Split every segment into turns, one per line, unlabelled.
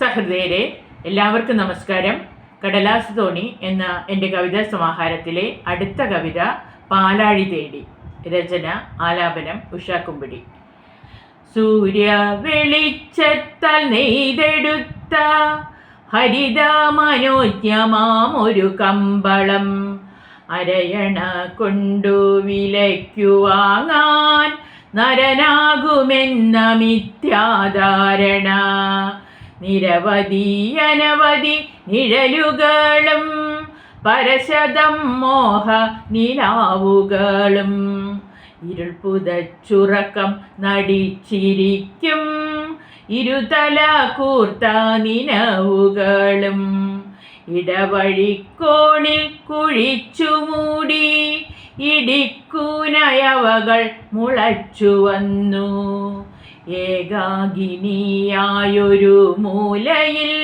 സഹൃദയരെ എല്ലാവർക്കും നമസ്കാരം. കടലാസ് തോണി എന്ന എന്റെ കവിതാ സമാഹാരത്തിലെ അടുത്ത കവിത പാലാഴി തേടി. രചന ആലാപനം ഉഷാക്കുമ്പിടി സൂര്യ വെളിച്ചത്താൽ നെയ്തെടുത്ത ഹരിതമനോജ്ഞമാം ഒരു കമ്പളം. അരയണ കൊണ്ടു വിലയ്ക്കു വാങ്ങാൻ നരനാകുമെന്ന മിഥ്യാധാരണ. നിരവധി അനവധി നിഴലുകളും പരശതം മോഹ നിലാവുകളും. ഇരുൾ പുതച്ചുറക്കം നടിച്ചിരിക്കും. ഇരുതല കൂർത്ത നിനവുകളും. ഇടവഴിക്കോണിൽ കുഴിച്ചു മൂടി ഇടിക്കൂനയവകൾ മുളച്ചു വന്നു. ഏകാഗിനിയായൊരു മൂലയിൽ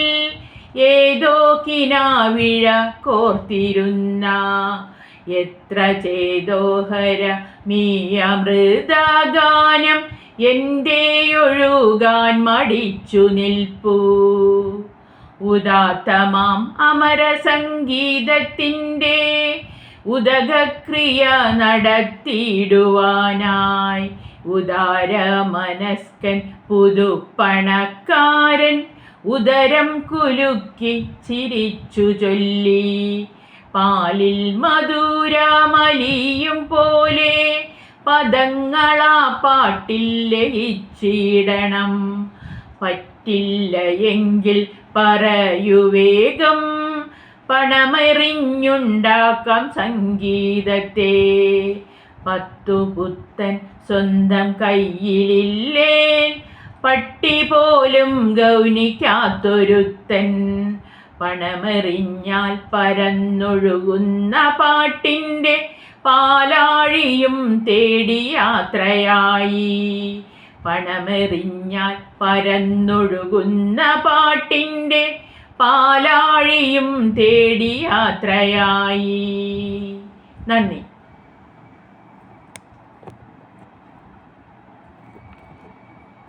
ഏതോ കിനാവിഴ കോർത്തിരുന്ന. എത്ര ചേതോഹര മീയമൃതഗാനം എന്തേയൊഴുകാൻ മടിച്ചു നിൽപ്പൂ. ഉദാത്തമാം അമരസംഗീതത്തിന്റെ ഉദകക്രിയ നടത്തിയിടുവാനായി ഉദാര മനസ്കൻ പുതുപ്പണക്കാരൻ ഉദരം കുലുക്കി ചിരിച്ചു ചൊല്ലി. പാലിൽ മധുരമലിയും പോലെ പദങ്ങളാ പാട്ടിൽ ലയിച്ചിടണം. പറ്റില്ല എങ്കിൽ പറയുവേഗം പണമെറിഞ്ഞുണ്ടാക്കാം സംഗീതത്തെ. പത്തു പുത്തൻ സ്വന്തം കയ്യിലില്ലേ? പട്ടി പോലും ഗൗനിക്കാത്തൊരുത്തൻ. പണമെറിഞ്ഞാൽ പരന്നൊഴുകുന്ന പാട്ടിന്റെ പാലാഴിയും തേടി യാത്രയായി പണമെറിഞ്ഞാൽ പരന്നൊഴുകുന്ന പാട്ടിന്റെ പാലാഴിയും തേടി യാത്രയായി നന്ദി.